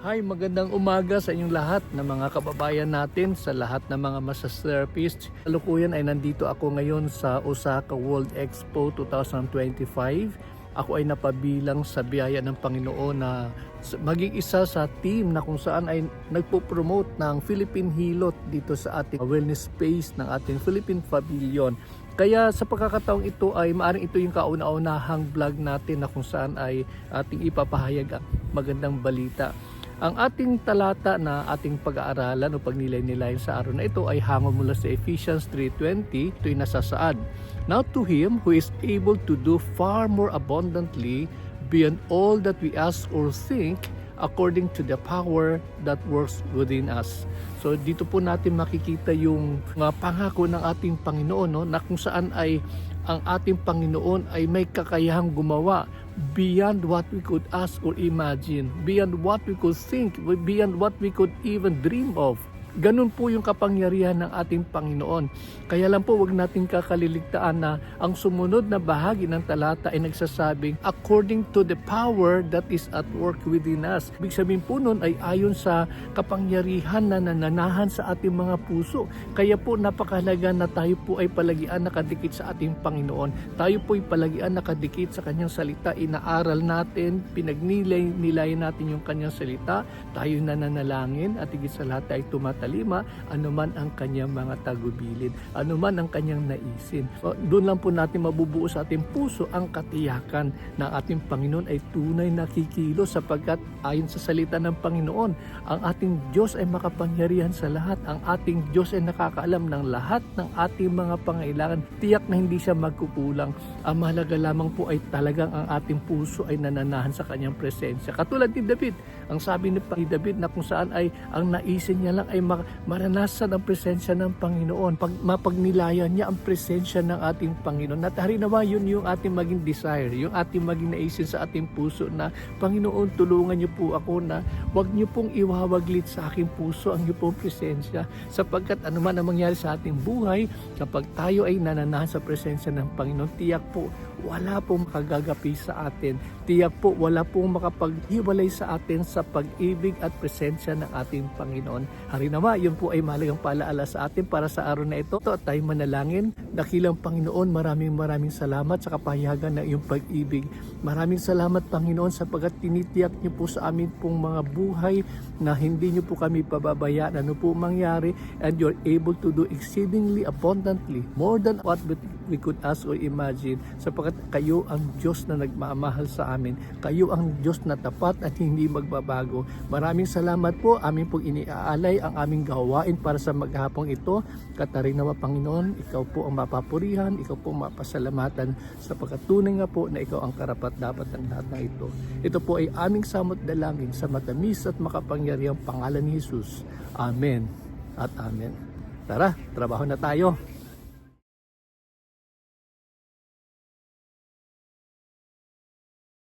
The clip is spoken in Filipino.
Hi, magandang umaga sa inyong lahat na mga kababayan natin, sa lahat ng mga massage therapists. Kalukuyan ay nandito ako ngayon sa Osaka World Expo 2025. Ako ay napabilang sa biyaya ng Panginoon na maging isa sa team na kung saan ay nagpo-promote ng Philippine Hilot dito sa ating wellness space ng ating Philippine Pavilion. Kaya sa pagkakataong ito ay maaring ito yung kauna-unahang vlog natin na kung saan ay ating ipapahayag ang magandang balita. Ang ating talata na ating pag-aaralan o pagnilay-nilay sa araw na ito ay hango mula sa Ephesians 3.20. Ito'y nasasaad. Now to Him who is able to do far more abundantly beyond all that we ask or think according to the power that works within us. So dito po natin makikita yung mga pangako ng ating Panginoon no, na kung saan ay ang ating Panginoon ay may kakayahang gumawa beyond what we could ask or imagine, beyond what we could think, beyond what we could even dream of. Ganun po yung kapangyarihan ng ating Panginoon. Kaya lang po wag nating kakaliligtaan na ang sumunod na bahagi ng talata ay nagsasabing according to the power that is at work within us. Ibig sabihin po nun ay ayon sa kapangyarihan na nananahan sa ating mga puso. Kaya po napakahalaga na tayo po ay palagian nakadikit sa ating Panginoon. Tayo po ay palagian nakadikit sa kanyang salita. Inaaral natin, pinagnilay nilay natin yung kanyang salita. Tayo nananalangin at higit sa lahat ay tumatalima anuman ang kanyang mga tagubilin, anuman ang kanyang naisin. So, doon lang po natin mabubuo sa ating puso ang katiyakan na ating Panginoon ay tunay na kikilos sapagkat ayon sa salita ng Panginoon, ang ating Diyos ay makapangyarihan sa lahat. Ang ating Diyos ay nakakaalam ng lahat ng ating mga pangailangan. Tiyak na hindi siya magkukulang. Ang mahalaga lamang po ay talagang ang ating puso ay nananahan sa kanyang presensya. Katulad ni David, ang sabi ni David na kung saan ay ang naisin niya lang ay maranasan ang presensya ng Panginoon. Pag mapagnilayan niya ang presensya ng ating Panginoon. At harinawa yun yung ating maging desire, yung ating maging naisin sa ating puso na Panginoon tulungan niyo po ako na wag niyo pong iwawaglit sa aking puso ang niyo pong presensya sapagkat anuman ang mangyari sa ating buhay kapag tayo ay nananahan sa presensya ng Panginoon tiyak po wala pong makagagapi sa atin tiyak po wala pong makapaghiwalay sa atin sa pag-ibig at presensya ng ating Panginoon harinawa yun po ay mahalagang paalaala sa atin para sa araw na ito. At tayo manalangin. Dakilang Panginoon maraming maraming salamat sa kapahayagan ng iyong pag-ibig. Maraming salamat Panginoon sapagkat tinitiyak niyo po sa amin pong mga buhay na hindi niyo po kami pababayaan. Ano po mangyari? And you're able to do exceedingly abundantly more than what we- could ask or imagine sapagkat kayo ang Diyos na nagmamahal sa amin kayo ang Diyos na tapat at hindi magbabago maraming salamat po amin pong iniaalay ang aming gawain para sa maghapong ito Katarinawa Panginoon ikaw po ang mapapurihan ikaw po ang mapasalamatan sapagkat tunay nga po na ikaw ang karapat dapat ng lahat na ito ito po ay aming samot dalangin sa matamis at makapangyarihang pangalan ni Jesus. Amen at Amen. Tara, trabaho na tayo.